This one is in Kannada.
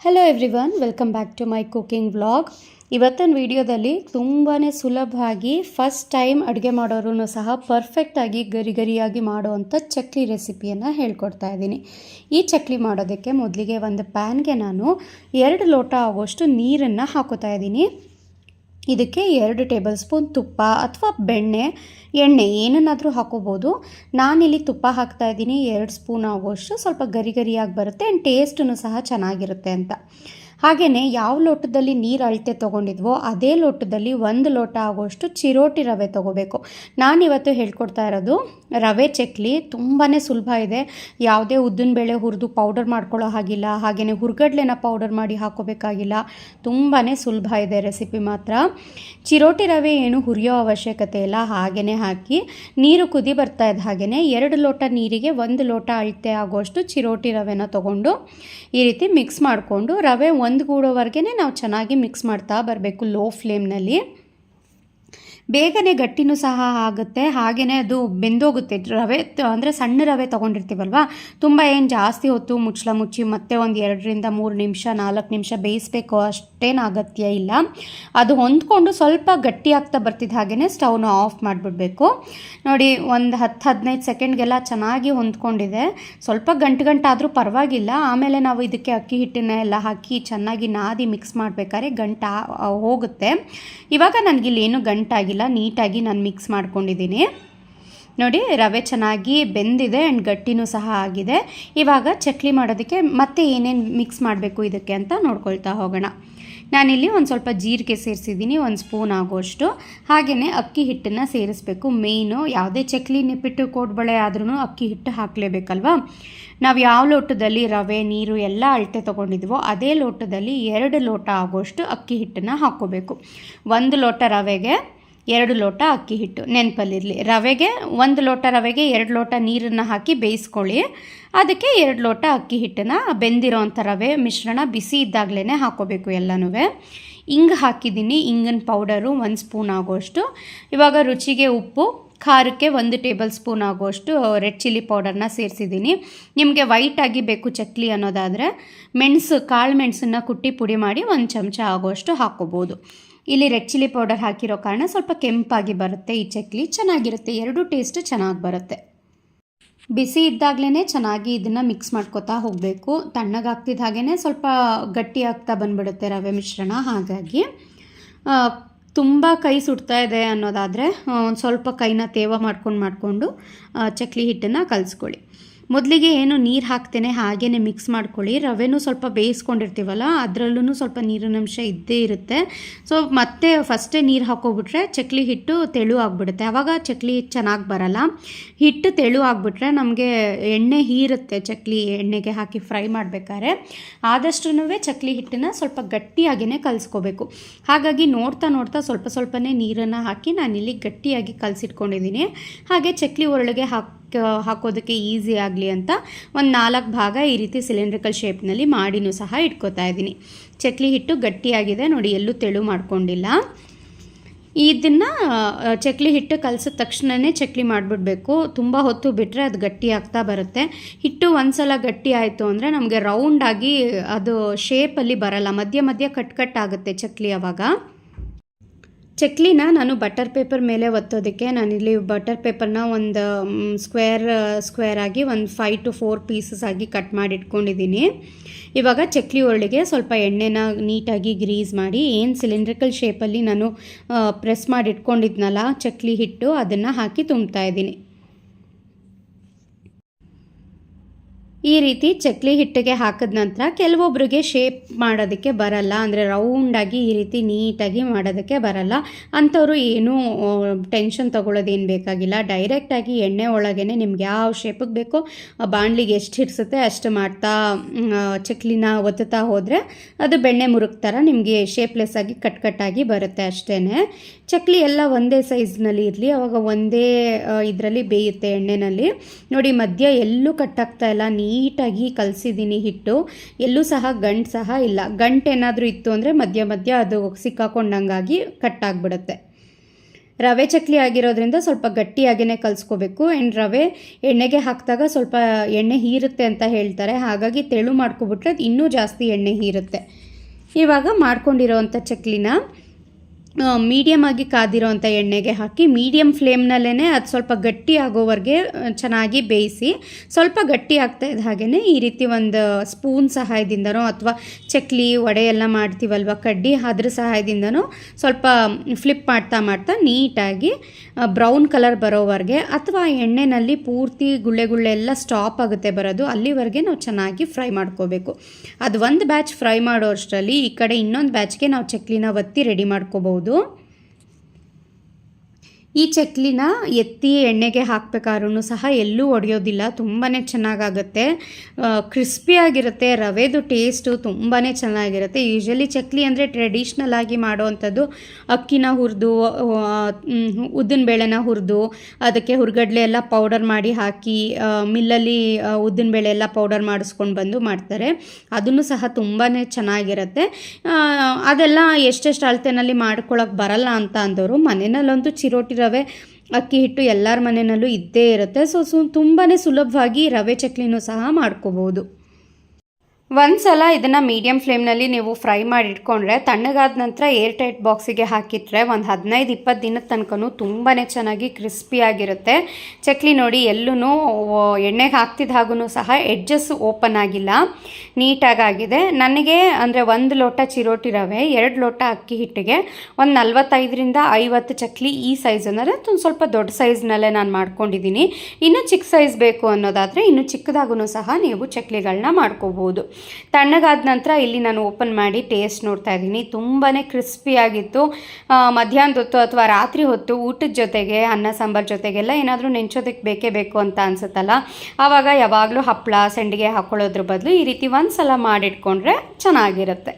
Hello everyone welcome back to my cooking vlog ಇವತ್ತಿನ ವಿಡಿಯೋದಲ್ಲಿ ತುಂಬಾ ಸುಲಭವಾಗಿ ಫಸ್ಟ್ ಟೈಮ್ ಅಡುಗೆ ಮಾಡೋರು ಸಹ ಪರ್ಫೆಕ್ಟಾಗಿ ಗರಿ ಗರಿಯಾಗಿ ಮಾಡುವಂಥ ಚಕ್ಲಿ ರೆಸಿಪಿಯನ್ನು ಹೇಳ್ಕೊಡ್ತಾ ಇದ್ದೀನಿ. ಈ ಚಕ್ಲಿ ಮಾಡೋದಕ್ಕೆ ಮೊದಲಿಗೆ ಒಂದು ಪ್ಯಾನ್ಗೆ ನಾನು ಎರಡು ಲೋಟ ಆಗೋಷ್ಟು ನೀರನ್ನು ಹಾಕೋತಾ ಇದ್ದೀನಿ. ಇದಕ್ಕೆ ಎರಡು ಟೇಬಲ್ ಸ್ಪೂನ್ ತುಪ್ಪ ಅಥವಾ ಬೆಣ್ಣೆ, ಎಣ್ಣೆ ಏನನ್ನಾದರೂ ಹಾಕೋಬೋದು. ನಾನಿಲ್ಲಿ ತುಪ್ಪ ಹಾಕ್ತಾ ಇದ್ದೀನಿ. ಎರಡು ಸ್ಪೂನ್ ಆಗೋಷ್ಟು ಸ್ವಲ್ಪ ಗರಿ ಗರಿಯಾಗಿ ಬರುತ್ತೆ. ಆ್ಯಂಡ್ ಟೇಸ್ಟನ್ನು ಸಹ ಚೆನ್ನಾಗಿರುತ್ತೆ ಅಂತ. ಹಾಗೆಯೇ ಯಾವ ಲೋಟದಲ್ಲಿ ನೀರು ಅಳತೆ ತೊಗೊಂಡಿದ್ವೋ ಅದೇ ಲೋಟದಲ್ಲಿ ಒಂದು ಲೋಟ ಆಗೋಷ್ಟು ಚಿರೋಟಿ ರವೆ ತೊಗೋಬೇಕು. ನಾನಿವತ್ತು ಹೇಳ್ಕೊಡ್ತಾ ಇರೋದು, ರವೆ ಚಕ್ಲಿ ತುಂಬಾ ಸುಲಭ ಇದೆ. ಯಾವುದೇ ಉದ್ದಿನ ಬೇಳೆ ಹುರಿದು ಪೌಡರ್ ಮಾಡ್ಕೊಳ್ಳೋ ಹಾಗಿಲ್ಲ ಹಾಗೆಯೇ ಹುರ್ಗಡ್ಲೆನ ಪೌಡರ್ ಮಾಡಿ ಹಾಕೋಬೇಕಾಗಿಲ್ಲ. ತುಂಬಾ ಸುಲಭ ಇದೆ ರೆಸಿಪಿ ಮಾತ್ರ. ಚಿರೋಟಿ ರವೆ ಏನು ಹುರಿಯೋ ಅವಶ್ಯಕತೆ ಇಲ್ಲ. ಹಾಗೆಯೇ ಹಾಕಿ ನೀರು ಕುದಿ ಬರ್ತಾ ಇದ್ದ ಹಾಗೆಯೇ ಎರಡು ಲೋಟ ನೀರಿಗೆ ಒಂದು ಲೋಟ ಅಳತೆ ಆಗೋಷ್ಟು ಚಿರೋಟಿ ರವೆನ ತೊಗೊಂಡು ಈ ರೀತಿ ಮಿಕ್ಸ್ ಮಾಡಿಕೊಂಡು ರವೆ ಒಂದುಗೂಡೋವರೆಗೆ ನಾವು ಚೆನ್ನಾಗಿ ಮಿಕ್ಸ್ ಮಾಡ್ತಾ ಬರಬೇಕು ಲೋ ಫ್ಲೇಮ್ನಲ್ಲಿ ಬೇಗನೆ ಗಟ್ಟಿನೂ ಸಹ ಆಗುತ್ತೆ. ಹಾಗೆಯೇ ಅದು ಬೆಂದೋಗುತ್ತೆ. ರವೆ ಅಂದರೆ ಸಣ್ಣ ರವೆ ತೊಗೊಂಡಿರ್ತೀವಲ್ವ? ತುಂಬ ಏನು ಜಾಸ್ತಿ ಹೊತ್ತು ಮುಚ್ಚಳ ಮುಚ್ಚಿ ಮತ್ತೆ ಒಂದು ಎರಡರಿಂದ ಮೂರು ನಿಮಿಷ, ನಾಲ್ಕು ನಿಮಿಷ ಬೇಯಿಸಬೇಕು ಅಷ್ಟೇನು ಅಗತ್ಯ ಇಲ್ಲ. ಅದು ಹೊಂದ್ಕೊಂಡು ಸ್ವಲ್ಪ ಗಟ್ಟಿ ಆಗ್ತಾ ಬರ್ತಿದ್ದ ಹಾಗೆಯೇ ಸ್ಟವ್ನ ಆಫ್ ಮಾಡಿಬಿಡ್ಬೇಕು. ನೋಡಿ, ಒಂದು ಹತ್ತು ಹದಿನೈದು ಸೆಕೆಂಡ್ಗೆಲ್ಲ ಚೆನ್ನಾಗಿ ಹೊಂದ್ಕೊಂಡಿದೆ. ಸ್ವಲ್ಪ ಗಂಟು ಗಂಟಾದರೂ ಪರವಾಗಿಲ್ಲ. ಆಮೇಲೆ ನಾವು ಇದಕ್ಕೆ ಅಕ್ಕಿ ಹಿಟ್ಟನ್ನ ಎಲ್ಲ ಹಾಕಿ ಚೆನ್ನಾಗಿ ನಾದಿ ಮಿಕ್ಸ್ ಮಾಡಬೇಕಾದ್ರೆ ಗಂಟು ಹೋಗುತ್ತೆ. ಇವಾಗ ನನಗಿಲ್ಲಿ ಏನು ಗಂಟಾಗಿಲ್ಲ ನೀಟಾಗಿ ನಾನು ಮಿಕ್ಸ್ ಮಾಡ್ಕೊಂಡಿದ್ದೀನಿ. ನೋಡಿ ರವೆ ಚೆನ್ನಾಗಿ ಬೆಂದಿದೆ ಆ್ಯಂಡ್ ಗಟ್ಟಿನೂ ಸಹ ಆಗಿದೆ. ಇವಾಗ ಚಕ್ಲಿ ಮಾಡೋದಕ್ಕೆ ಮತ್ತೆ ಏನೇನು ಮಿಕ್ಸ್ ಮಾಡಬೇಕು ಇದಕ್ಕೆ ಅಂತ ನೋಡ್ಕೊಳ್ತಾ ಹೋಗೋಣ. ನಾನಿಲ್ಲಿ ಒಂದು ಸ್ವಲ್ಪ ಜೀರಿಗೆ ಸೇರಿಸಿದ್ದೀನಿ, ಒಂದು ಸ್ಪೂನ್ ಆಗೋಷ್ಟು. ಹಾಗೆಯೇ ಅಕ್ಕಿ ಹಿಟ್ಟನ್ನು ಸೇರಿಸಬೇಕು. ಮೇಯ್ನು ಯಾವುದೇ ಚಕ್ಲಿ ನಿಪ್ಪಿಟ್ಟು ಕೋಡ್ಬಳೆ ಆದ್ರೂ ಅಕ್ಕಿ ಹಿಟ್ಟು ಹಾಕಲೇಬೇಕಲ್ವಾ? ನಾವು ಯಾವ ಲೋಟದಲ್ಲಿ ರವೆ, ನೀರು ಎಲ್ಲ ಅಳತೆ ತೊಗೊಂಡಿದ್ವೋ ಅದೇ ಲೋಟದಲ್ಲಿ ಎರಡು ಲೋಟ ಆಗೋಷ್ಟು ಅಕ್ಕಿ ಹಿಟ್ಟನ್ನು ಹಾಕ್ಕೋಬೇಕು. ಒಂದು ಲೋಟ ರವೆಗೆ ಎರಡು ಲೋಟ ಅಕ್ಕಿ ಹಿಟ್ಟು ನೆನಪಲ್ಲಿರಲಿ. ರವೆಗೆ ಒಂದು ಲೋಟ ರವೆಗೆ ಎರಡು ಲೋಟ ನೀರನ್ನು ಹಾಕಿ ಬೇಯಿಸ್ಕೊಳ್ಳಿ. ಅದಕ್ಕೆ ಎರಡು ಲೋಟ ಅಕ್ಕಿ ಹಿಟ್ಟನ್ನು ಬೆಂದಿರೋ ಅಂಥ ರವೆ ಮಿಶ್ರಣ ಬಿಸಿ ಇದ್ದಾಗಲೇ ಹಾಕೋಬೇಕು ಎಲ್ಲನೂ ಹಿಂಗೆ ಹಾಕಿದ್ದೀನಿ, ಇಂಗಿನ ಪೌಡರು ಒಂದು ಸ್ಪೂನ್ ಆಗೋಷ್ಟು. ಇವಾಗ ರುಚಿಗೆ ಉಪ್ಪು, ಖಾರಕ್ಕೆ ಒಂದು ಟೇಬಲ್ ಸ್ಪೂನ್ ಆಗೋಷ್ಟು ರೆಡ್ ಚಿಲ್ಲಿ ಪೌಡರ್ನ ಸೇರಿಸಿದ್ದೀನಿ. ನಿಮಗೆ ವೈಟ್ ಆಗಿ ಬೇಕು ಚಕ್ಲಿ ಅನ್ನೋದಾದರೆ, ಮೆಣಸು, ಕಾಳು ಮೆಣಸನ್ನು ಕುಟ್ಟಿ ಪುಡಿ ಮಾಡಿ ಒಂದು ಚಮಚ ಆಗೋಷ್ಟು ಹಾಕ್ಕೋಬೋದು ಇಲ್ಲಿ ರೆಡ್ ಚಿಲ್ಲಿ ಪೌಡರ್ ಹಾಕಿರೋ ಕಾರಣ ಸ್ವಲ್ಪ ಕೆಂಪಾಗಿ ಬರುತ್ತೆ. ಈ ಚಕ್ಲಿ ಚೆನ್ನಾಗಿರುತ್ತೆ. ಎರಡೂ ಟೇಸ್ಟ್ ಚೆನ್ನಾಗಿ ಬರುತ್ತೆ. ಬಿಸಿ ಇದ್ದಾಗಲೇ ಚೆನ್ನಾಗಿ ಇದನ್ನು ಮಿಕ್ಸ್ ಮಾಡ್ಕೊತಾ ಹೋಗಬೇಕು. ತಣ್ಣಗಾಗ್ತಿದ್ದ ಹಾಗೇ ಸ್ವಲ್ಪ ಗಟ್ಟಿ ಆಗ್ತಾ ಬಂದ್ಬಿಡುತ್ತೆ ರವೆ ಮಿಶ್ರಣ. ಹಾಗಾಗಿ ತುಂಬ ಕೈ ಸುಡ್ತಾ ಇದೆ ಅನ್ನೋದಾದರೆ ಒಂದು ಸ್ವಲ್ಪ ಕೈನ ತೇವ ಮಾಡ್ಕೊಂಡು ಮಾಡಿಕೊಂಡು ಚಕ್ಲಿ ಹಿಟ್ಟನ್ನು ಕಲಿಸ್ಕೊಳ್ಳಿ. ಮೊದಲಿಗೆ ಏನು ನೀರು ಹಾಕ್ತೇನೆ ಹಾಗೇ ಮಿಕ್ಸ್ ಮಾಡ್ಕೊಳ್ಳಿ. ರವೆನೂ ಸ್ವಲ್ಪ ಬೇಯಿಸ್ಕೊಂಡಿರ್ತೀವಲ್ಲ ಅದರಲ್ಲೂ ಸ್ವಲ್ಪ ನೀರಿನ ಅಂಶ ಇದ್ದೇ ಇರುತ್ತೆ. ಸೊ ಮತ್ತೆ ಫಸ್ಟೇ ನೀರು ಹಾಕೋಬಿಟ್ರೆ ಚಕ್ಲಿ ಹಿಟ್ಟು ತೆಳು ಆಗಿಬಿಡುತ್ತೆ. ಆವಾಗ ಚಕ್ಲಿ ಚೆನ್ನಾಗಿ ಬರಲ್ಲ. ಹಿಟ್ಟು ತೆಳು ಆಗಿಬಿಟ್ರೆ ನಮಗೆ ಎಣ್ಣೆ ಹೀರುತ್ತೆ, ಚಕ್ಲಿ ಎಣ್ಣೆಗೆ ಹಾಕಿ ಫ್ರೈ ಮಾಡಬೇಕಾದ್ರೆ. ಆದಷ್ಟು ಚಕ್ಲಿ ಹಿಟ್ಟನ್ನು ಸ್ವಲ್ಪ ಗಟ್ಟಿಯಾಗಿಯೇ ಕಲಿಸ್ಕೋಬೇಕು. ಹಾಗಾಗಿ ನೋಡ್ತಾ ನೋಡ್ತಾ ಸ್ವಲ್ಪ ಸ್ವಲ್ಪನೇ ನೀರನ್ನು ಹಾಕಿ ನಾನಿಲ್ಲಿ ಗಟ್ಟಿಯಾಗಿ ಕಲಸಿಟ್ಕೊಂಡಿದ್ದೀನಿ. ಹಾಗೆ ಚಕ್ಲಿ ಒರಳಿಗೆ ಹಾಕಿ ಹಾಕೋದಕ್ಕೆ ಈಸಿ ಆಗಲಿ ಅಂತ ಒಂದು ನಾಲ್ಕು ಭಾಗ ಈ ರೀತಿ ಸಿಲಿಂಡ್ರಿಕಲ್ ಶೇಪ್ನಲ್ಲಿ ಮಾಡಿನೂ ಸಹ ಇಟ್ಕೋತಾ ಇದ್ದೀನಿ. ಚಕ್ಲಿ ಹಿಟ್ಟು ಗಟ್ಟಿಯಾಗಿದೆ, ನೋಡಿ ಎಲ್ಲೂ ತೆಳು ಮಾಡ್ಕೊಂಡಿಲ್ಲ. ಇದನ್ನು ಚಕ್ಲಿ ಹಿಟ್ಟು ಕಲಸಿದ ತಕ್ಷಣವೇ ಚಕ್ಲಿ ಮಾಡಿಬಿಡ್ಬೇಕು. ತುಂಬ ಹೊತ್ತು ಬಿಟ್ಟರೆ ಅದು ಗಟ್ಟಿ ಆಗ್ತಾ ಬರುತ್ತೆ. ಹಿಟ್ಟು ಒಂದು ಸಲ ಗಟ್ಟಿ ಆಯಿತು ಅಂದರೆ ನಮಗೆ ರೌಂಡಾಗಿ ಅದು ಶೇಪಲ್ಲಿ ಬರಲ್ಲ. ಮಧ್ಯ ಮಧ್ಯ ಕಟ್ ಕಟ್ ಆಗುತ್ತೆ ಚಕ್ಲಿ ಅವಾಗ. ಚಕ್ಲಿನ ನಾನು ಬಟರ್ ಪೇಪರ್ ಮೇಲೆ ಒತ್ತೋದಕ್ಕೆ ನಾನಿಲ್ಲಿ ಬಟರ್ ಪೇಪರ್ನ ಒಂದು ಸ್ಕ್ವೇರ್ ಸ್ಕ್ವೇರ್ ಆಗಿ ಒಂದು ಫೈವ್ ಟು ಫೋರ್ ಪೀಸಸ್ ಆಗಿ ಕಟ್ ಮಾಡಿ ಇಟ್ಕೊಂಡಿದ್ದೀನಿ. ಇವಾಗ ಚಕ್ಲಿ ಒಳಗೆ ಸ್ವಲ್ಪ ಎಣ್ಣೆನ ನೀಟಾಗಿ ಗ್ರೀಸ್ ಮಾಡಿ, ಏನು ಸಿಲಿಂಡ್ರಿಕಲ್ ಶೇಪಲ್ಲಿ ನಾನು ಪ್ರೆಸ್ ಮಾಡಿ ಇಟ್ಕೊಂಡಿದ್ನಲ್ಲ, ಚಕ್ಲಿ ಹಿಟ್ಟು ಅದನ್ನು ಹಾಕಿ ತುಂಬ್ತಾ ಇದ್ದೀನಿ. ಈ ರೀತಿ ಚಕ್ಲಿ ಹಿಟ್ಟಿಗೆ ಹಾಕಿದ ನಂತರ ಕೆಲವೊಬ್ಬರಿಗೆ ಶೇಪ್ ಮಾಡೋದಕ್ಕೆ ಬರಲ್ಲ. ಅಂದರೆ ರೌಂಡಾಗಿ ಈ ರೀತಿ ನೀಟಾಗಿ ಮಾಡೋದಕ್ಕೆ ಬರಲ್ಲ. ಅಂಥವ್ರು ಏನೂ ಟೆನ್ಷನ್ ತೊಗೊಳ್ಳೋದೇನು ಬೇಕಾಗಿಲ್ಲ. ಡೈರೆಕ್ಟಾಗಿ ಎಣ್ಣೆ ಒಳಗೇ ನಿಮ್ಗೆ ಯಾವ ಶೇಪಿಗೆ ಬೇಕೋ ಬಾಣಲಿಗೆ ಎಷ್ಟು ಹಿಡಿಸುತ್ತೆ ಅಷ್ಟು ಮಾಡ್ತಾ ಚಕ್ಲಿನ ಒತ್ತುತ್ತಾ ಹೋದರೆ ಅದು ಬೆಣ್ಣೆ ಮುರುಕ್ ಥರ ನಿಮಗೆ ಶೇಪ್ಲೆಸ್ ಆಗಿ ಕಟ್ ಕಟ್ಟಾಗಿ ಬರುತ್ತೆ ಅಷ್ಟೇ ಚಕ್ಲಿ ಎಲ್ಲ ಒಂದೇ ಸೈಜ್ನಲ್ಲಿ ಇರಲಿ. ಅವಾಗ ಒಂದೇ ಇದರಲ್ಲಿ ಬೇಯುತ್ತೆ ಎಣ್ಣೆನಲ್ಲಿ. ನೋಡಿ ಮಧ್ಯ ಎಲ್ಲೂ ಕಟ್ಟಾಗ್ತಾ ಇಲ್ಲ. ನೀಟಾಗಿ ಕಲಸಿದ್ದೀನಿ ಹಿಟ್ಟು. ಎಲ್ಲೂ ಸಹ ಗಂಟು ಸಹ ಇಲ್ಲ. ಗಂಟು ಏನಾದರೂ ಇತ್ತು ಅಂದರೆ ಮಧ್ಯ ಮಧ್ಯ ಅದು ಸಿಕ್ಕಾಕೊಂಡಂಗಾಗಿ ಕಟ್ಟಾಗ್ಬಿಡುತ್ತೆ ರವೆ ಚಕ್ಲಿ ಆಗಿರೋದ್ರಿಂದ ಸ್ವಲ್ಪ ಗಟ್ಟಿಯಾಗಿಯೇ ಕಲಿಸ್ಕೋಬೇಕು. ಆ್ಯಂಡ್ ರವೆ ಎಣ್ಣೆಗೆ ಹಾಕಿದಾಗ ಸ್ವಲ್ಪ ಎಣ್ಣೆ ಹೀರುತ್ತೆ ಅಂತ ಹೇಳ್ತಾರೆ. ಹಾಗಾಗಿ ತೆಳು ಮಾಡ್ಕೊಬಿಟ್ರೆ ಅದು ಇನ್ನೂ ಜಾಸ್ತಿ ಎಣ್ಣೆ ಹೀರುತ್ತೆ. ಇವಾಗ ಮಾಡ್ಕೊಂಡಿರೋವಂಥ ಚಕ್ಲಿನ ಮೀಡಿಯಮ್ ಆಗಿ ಕಾದಿರೋ ಎಣ್ಣೆಗೆ ಹಾಕಿ ಮೀಡಿಯಮ್ ಫ್ಲೇಮ್ನಲ್ಲೇ ಅದು ಸ್ವಲ್ಪ ಗಟ್ಟಿ ಆಗೋವರೆಗೆ ಚೆನ್ನಾಗಿ ಬೇಯಿಸಿ, ಸ್ವಲ್ಪ ಗಟ್ಟಿ ಆಗ್ತಾ ಇದ್ದ ಹಾಗೆಯೇ ಈ ರೀತಿ ಒಂದು ಸ್ಪೂನ್ ಸಹಾಯದಿಂದನೋ ಅಥವಾ ಚಕ್ಲಿ, ವಡೆ ಎಲ್ಲ ಮಾಡ್ತೀವಲ್ವ, ಕಡ್ಡಿ ಅದ್ರ ಸಹಾಯದಿಂದನೋ ಸ್ವಲ್ಪ ಫ್ಲಿಪ್ ಮಾಡ್ತಾ ಮಾಡ್ತಾ ನೀಟಾಗಿ ಬ್ರೌನ್ ಕಲರ್ ಬರೋವರೆಗೆ ಅಥವಾ ಎಣ್ಣೆನಲ್ಲಿ ಪೂರ್ತಿ ಗುಳ್ಳೆ ಗುಳ್ಳೆ ಎಲ್ಲ ಸ್ಟಾಪ್ ಆಗುತ್ತೆ ಬರೋದು, ಅಲ್ಲಿವರೆಗೆ ನಾವು ಚೆನ್ನಾಗಿ ಫ್ರೈ ಮಾಡ್ಕೋಬೇಕು. ಅದು ಒಂದು ಬ್ಯಾಚ್ ಫ್ರೈ ಮಾಡೋ ಅಷ್ಟರಲ್ಲಿ ಈ ಕಡೆ ಇನ್ನೊಂದು ಬ್ಯಾಚ್ಗೆ ನಾವು ಚಕ್ಲಿನ ಒತ್ತಿ ರೆಡಿ ಮಾಡ್ಕೋಬಹುದು. ಮಾಡ್ಬೋದು ಈ ಚಕ್ಲಿನ ಎತ್ತಿ ಎಣ್ಣೆಗೆ ಹಾಕಬೇಕಾದ್ರೂ ಸಹ ಎಲ್ಲೂ ಒಡೆಯೋದಿಲ್ಲ ತುಂಬಾ ಚೆನ್ನಾಗಾಗುತ್ತೆ. ಕ್ರಿಸ್ಪಿಯಾಗಿರುತ್ತೆ ರವೆದು ಟೇಸ್ಟು ತುಂಬಾ ಚೆನ್ನಾಗಿರುತ್ತೆ. ಯೂಶ್ವಲಿ ಚಕ್ಲಿ ಅಂದರೆ ಟ್ರೆಡಿಷ್ನಲ್ ಆಗಿ ಮಾಡುವಂಥದ್ದು ಅಕ್ಕಿನ ಹುರಿದು ಉದ್ದಿನ ಬೇಳೆನ ಹುರಿದು, ಅದಕ್ಕೆ ಹುರ್ಗಡ್ಲೆ ಎಲ್ಲ ಪೌಡರ್ ಮಾಡಿ ಹಾಕಿ ಮಿಲ್ಲಲ್ಲಿ ಉದ್ದಿನ ಬೇಳೆ ಎಲ್ಲ ಪೌಡರ್ ಮಾಡಿಸ್ಕೊಂಡು ಬಂದು ಮಾಡ್ತಾರೆ. ಅದನ್ನು ಸಹ ತುಂಬಾ ಚೆನ್ನಾಗಿರುತ್ತೆ. ಅದೆಲ್ಲ ಎಷ್ಟೆಷ್ಟು ಅಳತೆನಲ್ಲಿ ಮಾಡ್ಕೊಳ್ಳೋಕೆ ಬರಲ್ಲ ಅಂತ ಅಂದವರು ಮನೆಯಲ್ಲಂತೂ ಚಿರೋಟಿ ರವೆ, ಅಕ್ಕಿ ಹಿಟ್ಟು ಎಲ್ಲರ ಮನೆಯಲ್ಲೂ ಇದ್ದೇ ಇರುತ್ತೆ. ಸೊ ಸು ತುಂಬಾ ಸುಲಭವಾಗಿ ರವೆ ಚಕ್ಲಿನೂ ಸಹ ಮಾಡ್ಕೋಬೋದು. ಒಂದು ಸಲ ಇದನ್ನು ಮೀಡಿಯಮ್ ಫ್ಲೇಮ್ನಲ್ಲಿ ನೀವು ಫ್ರೈ ಮಾಡಿ ಇಟ್ಕೊಂಡ್ರೆ ತಣ್ಣಗಾದ ನಂತರ ಏರ್ ಟೈಟ್ ಬಾಕ್ಸಿಗೆ ಹಾಕಿಟ್ರೆ ಒಂದು ಹದಿನೈದು ಇಪ್ಪತ್ತು ದಿನದ ತನಕನೂ ತುಂಬಾ ಚೆನ್ನಾಗಿ ಕ್ರಿಸ್ಪಿಯಾಗಿರುತ್ತೆ ಚಕ್ಲಿ ನೋಡಿ ಎಲ್ಲೂ ಎಣ್ಣೆಗೆ ಹಾಕ್ತಿದ್ದ ಹಾಗೂ ಸಹ ಎಡ್ಜಸ್ ಓಪನ್ ಆಗಿಲ್ಲ. ನೀಟಾಗಾಗಿದೆ ನನಗೆ ಅಂದರೆ ಒಂದು ಲೋಟ ಚಿರೋಟಿ ರವೆ, ಎರಡು ಲೋಟ ಅಕ್ಕಿ ಹಿಟ್ಟಿಗೆ, ಒಂದು ನಲ್ವತ್ತೈದರಿಂದ ಐವತ್ತು ಚಕ್ಲಿ ಈ ಸೈಜ್ ಅಂದರೆ ಒಂದು ಸ್ವಲ್ಪ ದೊಡ್ಡ ಸೈಜ್ನಲ್ಲೇ ನಾನು ಮಾಡ್ಕೊಂಡಿದ್ದೀನಿ ಇನ್ನೂ ಚಿಕ್ಕ ಸೈಜ್ ಬೇಕು ಅನ್ನೋದಾದರೆ ಇನ್ನು ಚಿಕ್ಕದಾಗೂ ಸಹ ನೀವು ಚಕ್ಲಿಗಳನ್ನ ಮಾಡ್ಕೋಬೋದು. ತಣ್ಣಗಾದ ನಂತರ ಇಲ್ಲಿ ನಾನು ಓಪನ್ ಮಾಡಿ ಟೇಸ್ಟ್ ನೋಡ್ತಾ ಇದ್ದೀನಿ. ತುಂಬಾ ಕ್ರಿಸ್ಪಿಯಾಗಿತ್ತು ಮಧ್ಯಾಹ್ನದ ಹೊತ್ತು ಅಥವಾ ರಾತ್ರಿ ಹೊತ್ತು ಊಟದ ಜೊತೆಗೆ, ಅನ್ನ, ಸಾಂಬಾರ್ ಜೊತೆಗೆಲ್ಲ ಏನಾದರೂ ನೆಂಚೋದಕ್ಕೆ ಬೇಕೇ ಬೇಕು ಅಂತ ಅನ್ಸುತ್ತಲ್ಲ. ಆವಾಗ ಯಾವಾಗಲೂ ಹಪ್ಪಳ ಸಂಡಿಗೆ ಹಾಕ್ಕೊಳ್ಳೋದ್ರ ಬದಲು ಈ ರೀತಿ ಒಂದು ಸಲ ಮಾಡಿಟ್ಕೊಂಡ್ರೆ ಚೆನ್ನಾಗಿರುತ್ತೆ.